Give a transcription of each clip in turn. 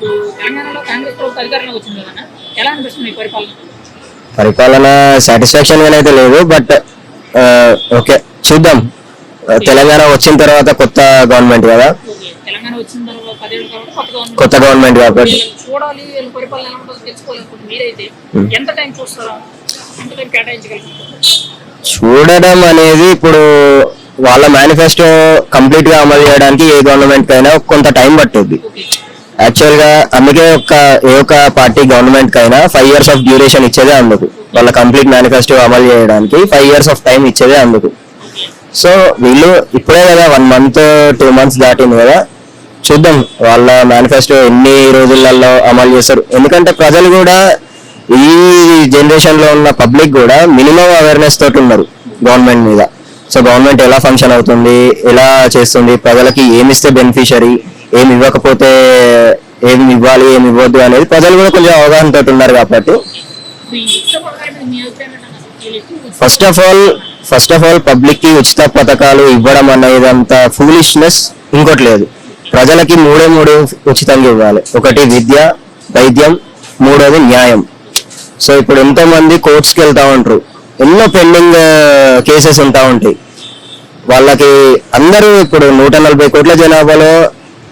ఇప్పుడు తెలంగాణలో కాంగ్రెస్ ప్రభుత్వం అధికారంలోకి వచ్చింది కదా? ఎలా అనిపిస్తుంది ఈ పరిపాలన? పరిపాలన సాటిస్ఫాక్షన్ గానే అయితే లేదు బట్ ఓకే చూద్దాం. తెలంగాణ వచ్చిన తర్వాత కొత్త గవర్నమెంట్ కదా? కొత్త గవర్నమెంట్ కాబట్టి. చూడడం అనేది ఇప్పుడు వాళ్ళ మేనిఫెస్టో కంప్లీట్గా అమలు చేయడానికి ఏ గవర్నమెంట్ కైనా కొంత టైం పట్టుద్ది. యాక్చువల్గా యాక్చువల్గా అందుకే ఒక ఏ ఒక్క పార్టీ గవర్నమెంట్ కైనా ఫైవ్ ఇయర్స్ ఆఫ్ డ్యూరేషన్ ఇచ్చేదే అందుకు. వాళ్ళ కంప్లీట్ మేనిఫెస్టో అమలు చేయడానికి ఫైవ్ ఇయర్స్ ఆఫ్ టైం ఇచ్చేదే అందుకు. సో వీళ్ళు ఇప్పుడే కదా వన్ మంత్ టూ మంత్స్ దాటింది కదా. చూద్దాం వాళ్ళ మేనిఫెస్టో ఎన్ని రోజులలో అమలు చేస్తారు. ఎందుకంటే ప్రజలు కూడా ఈ జనరేషన్లో ఉన్న పబ్లిక్ కూడా మినిమం అవేర్నెస్ తోటి ఉన్నారు గవర్నమెంట్ మీద. సో గవర్నమెంట్ ఎలా ఫంక్షన్ అవుతుంది ఎలా చేస్తుంది ప్రజలకి ఏమి ఇస్తే బెనిఫిషరీ ఏమి ఇవ్వకపోతే ఏమి ఇవ్వాలి ఏమి ఇవ్వద్దు అనేది ప్రజలు కూడా కొంచెం అవగాహన తోటి ఉన్నారు కాబట్టి. First of all first of all పబ్లిక్కి ఉచిత పథకాలు ఇవ్వడం అనేది అంత ఫూలిష్నెస్ ఇంకోటి లేదు. ప్రజలకి మూడే మూడు ఉచితంగా ఇవ్వాలి. ఒకటి విద్య వైద్యం మూడోది న్యాయం. సో ఇప్పుడు ఎంతో మంది కోర్ట్స్కి వెళ్తా ఉంటారు ఎన్నో పెండింగ్ కేసెస్ ఉంటా ఉంటాయి. వాళ్ళకి అందరూ ఇప్పుడు నూట నలభై కోట్ల జనాభాలో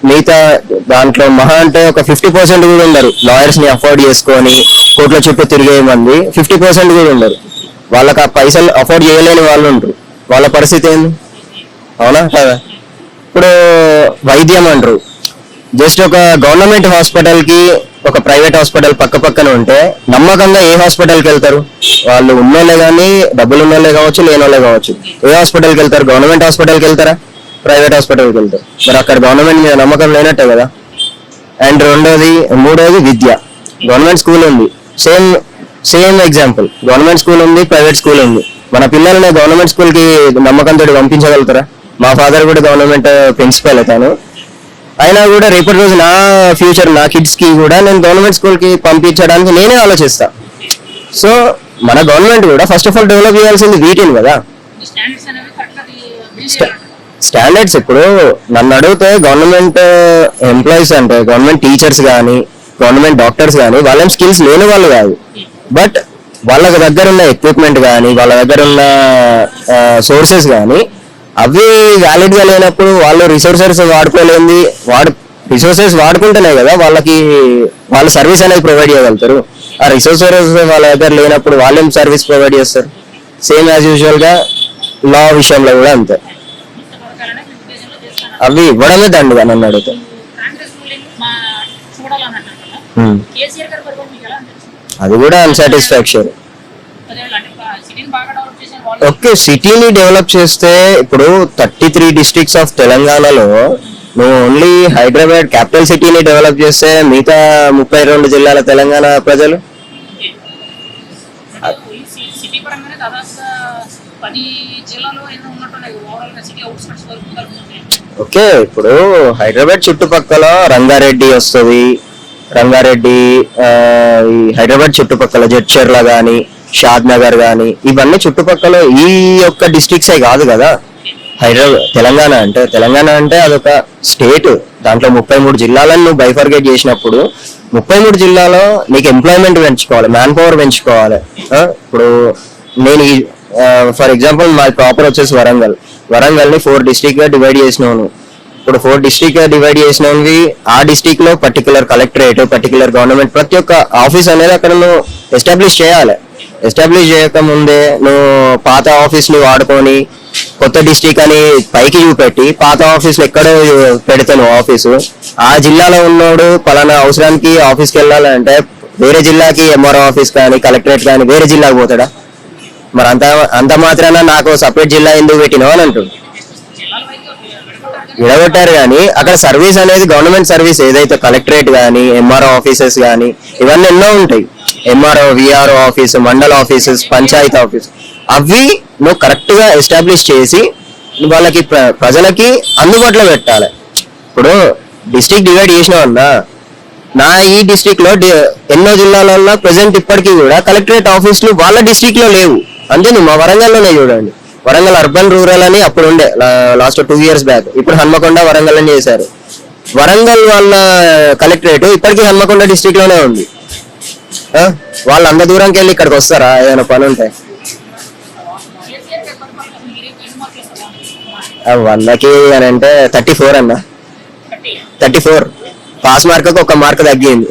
మిగతా దాంట్లో మహా అంటే ఒక ఫిఫ్టీ పర్సెంట్ కూడా ఉండరు. లాయర్స్ని అఫోర్డ్ చేసుకొని కోట్ల చుట్టూ తిరిగే మంది ఫిఫ్టీ పర్సెంట్ కూడా ఉండరు. వాళ్ళకి ఆ పైసలు అఫోర్డ్ చేయలేని వాళ్ళు ఉంటారు వాళ్ళ పరిస్థితి ఏంది? అవునా? కదా ఇప్పుడు వైద్యం అంటారు. జస్ట్ ఒక గవర్నమెంట్ హాస్పిటల్కి ఒక ప్రైవేట్ హాస్పిటల్ పక్క పక్కన ఉంటే నమ్మకంగా ఏ హాస్పిటల్కి వెళ్తారు? వాళ్ళు ఉన్నోళ్ళే కానీ డబ్బులు ఉన్నోళ్ళే కావచ్చు లేనోళ్ళే కావచ్చు. ఏ హాస్పిటల్కి వెళ్తారు? గవర్నమెంట్ హాస్పిటల్కి వెళ్తారా? ప్రైవేట్ హాస్పిటల్కి వెళ్తారు. మరి అక్కడ గవర్నమెంట్ మీద నమ్మకం లేనట్టే కదా. అండ్ రెండోది మూడోది విద్య. గవర్నమెంట్ స్కూల్ ఉంది. Same same example. Government school ఉంది ప్రైవేట్ స్కూల్ ఉంది. మన పిల్లల్ని గవర్నమెంట్ స్కూల్కి నమ్మకంతో పంపించగలుగుతారా? మా ఫాదర్ కూడా గవర్నమెంట్ ప్రిన్సిపల్ తాను. అయినా కూడా రేపటి రోజు నా ఫ్యూచర్ నా కిడ్స్కి కూడా నేను గవర్నమెంట్ స్కూల్కి పంపించడానికి నేనే ఆలోచిస్తా. సో మన గవర్నమెంట్ కూడా ఫస్ట్ ఆఫ్ ఆల్ డెవలప్ చేయాల్సింది వీటిని కదా. స్టాండర్డ్స్ ఇప్పుడు నన్ను అడిగితే గవర్నమెంట్ ఎంప్లాయీస్ uh, అంటే గవర్నమెంట్ టీచర్స్ కానీ గవర్నమెంట్ డాక్టర్స్ కానీ వాళ్ళేం స్కిల్స్ లేని వాళ్ళు కాదు. బట్ వాళ్ళ దగ్గర ఉన్న ఎక్విప్మెంట్ కానీ వాళ్ళ దగ్గర ఉన్న uh, సోర్సెస్ కానీ అవి వ్యాలిడ్గా లేనప్పుడు వాళ్ళు రిసోర్సెస్ వాడుకోలేని వాడు రిసోర్సెస్ వాడుకుంటేనే కదా వాళ్ళకి వాళ్ళ సర్వీస్ అనేది ప్రొవైడ్ చేయగలుగుతారు. ఆ రిసోర్సెస్ వాళ్ళ దగ్గర లేనప్పుడు వాళ్ళేం సర్వీస్ ప్రొవైడ్ చేస్తారు? సేమ్ యాజ్ యూజువల్గా లా విషయంలో కూడా అంతే ఉచిత పథకాలనే మీ ఉద్దేశంలో చేస్తాను అవి ఇవ్వడమే దండుగా నన్ను అడిగితే. అది కూడా అన్సాటిస్ఫాక్షన్ ఓకే సిటీని డెవలప్ చేస్తే ఇప్పుడు థర్టీ త్రీ డిస్ట్రిక్ట్స్ ఆఫ్ తెలంగాణలో నువ్వు ఓన్లీ హైదరాబాద్ క్యాపిటల్ సిటీని డెవలప్ చేస్తే మిగతా ముప్పై రెండు జిల్లాల తెలంగాణ ప్రజలు? పది జిల్లాలో ఉన్నట్టున్నాయి. సిటీ అవుట్స్కట్స్ వరకు కలుపుతున్నాయి ఓకే ఇప్పుడు హైదరాబాద్ చుట్టుపక్కల రంగారెడ్డి వస్తుంది. రంగారెడ్డి ఈ హైదరాబాద్ చుట్టుపక్కల జడ్చర్ల కానీ షాద్ నగర్ కానీ ఇవన్నీ చుట్టుపక్కల ఈ యొక్క డిస్ట్రిక్ట్సే కాదు కదా. హైదరాబాద్ తెలంగాణ అంటే తెలంగాణ అంటే అదొక స్టేట్ దాంట్లో ముప్పై మూడు జిల్లాలను నువ్వు బైఫర్గేట్ చేసినప్పుడు ముప్పై మూడు జిల్లాలో నీకు ఎంప్లాయ్మెంట్ పెంచుకోవాలి మ్యాన్ పవర్ పెంచుకోవాలి ఇప్పుడు నేను ఫర్ ఎగ్జాంపుల్ మా ప్రాపర్ వచ్చేసి వరంగల్. వరంగల్ని ఫోర్ డిస్ట్రిక్ట్గా డివైడ్ చేసినాను. ఇప్పుడు ఫోర్ డిస్ట్రిక్ట్గా డివైడ్ చేసినవి ఆ డిస్టిక్లో పర్టికులర్ కలెక్టరేట్ పర్టికులర్ గవర్నమెంట్ ప్రతి ఒక్క ఆఫీస్ అనేది అక్కడ నువ్వు ఎస్టాబ్లిష్ చేయాలి. ఎస్టాబ్లిష్ చేయక ముందే నువ్వు పాత ఆఫీస్ని వాడుకొని కొత్త డిస్టిక్ అని పైకి చూపెట్టి పాత ఆఫీసులు ఎక్కడో పెడతాను ఆఫీసు ఆ జిల్లాలో ఉన్నోడు పలానా అవసరానికి ఆఫీస్కి వెళ్ళాలంటే వేరే జిల్లాకి ఎంఆర్ఓ ఆఫీస్ కానీ కలెక్టరేట్ కానీ వేరే జిల్లాకి పోతాడా? మరి అంత అంత మాత్రాన నాకు సపరేట్ జిల్లా ఎందుకు పెట్టినావు అని అంటుంది విడగొట్టారు కానీ అక్కడ సర్వీస్ అనేది గవర్నమెంట్ సర్వీస్ ఏదైతే కలెక్టరేట్ కానీ ఎంఆర్ఓ ఆఫీసెస్ కానీ ఇవన్నీ ఎన్నో ఉంటాయి. ఎంఆర్ఓ విఆర్ఓ ఆఫీస్ మండల ఆఫీసెస్ పంచాయతీ ఆఫీస్. అవి నువ్వు కరెక్ట్గా ఎస్టాబ్లిష్ చేసి వాళ్ళకి ప్ర- ప్రజలకి అందుబాటులో పెట్టాలి. ఇప్పుడు డిస్ట్రిక్ట్ డివైడ్ చేసినావన్నా నా ఈ డిస్టిక్లో లో ఎన్నో జిల్లాలలో ప్రెసెంట్ ఇప్పటికీ కూడా కలెక్టరేట్ ఆఫీసులు వాళ్ళ డిస్టిక్లో లో లేవు. అంతే మా వరంగల్లోనే చూడండి. వరంగల్ అర్బన్ రూరల్ అని అప్పుడు ఉండే లాస్ట్ టూ ఇయర్స్ బ్యాక్. ఇప్పుడు హన్మకొండ వరంగల్ అని చేశారు. వరంగల్ వాళ్ళ కలెక్టరేట్ ఇప్పటికీ హన్మకొండ డిస్టిక్లోనే ఉంది వాళ్ళు అంత దూరంకి వెళ్ళి ఇక్కడికి వస్తారా? ఏదైనా పని ఉంటే. వందకి అని అంటే థర్టీ ఫోర్ అన్న. Thirty four. పాస్ మార్క్ ఒక మార్క్ తగ్గింది.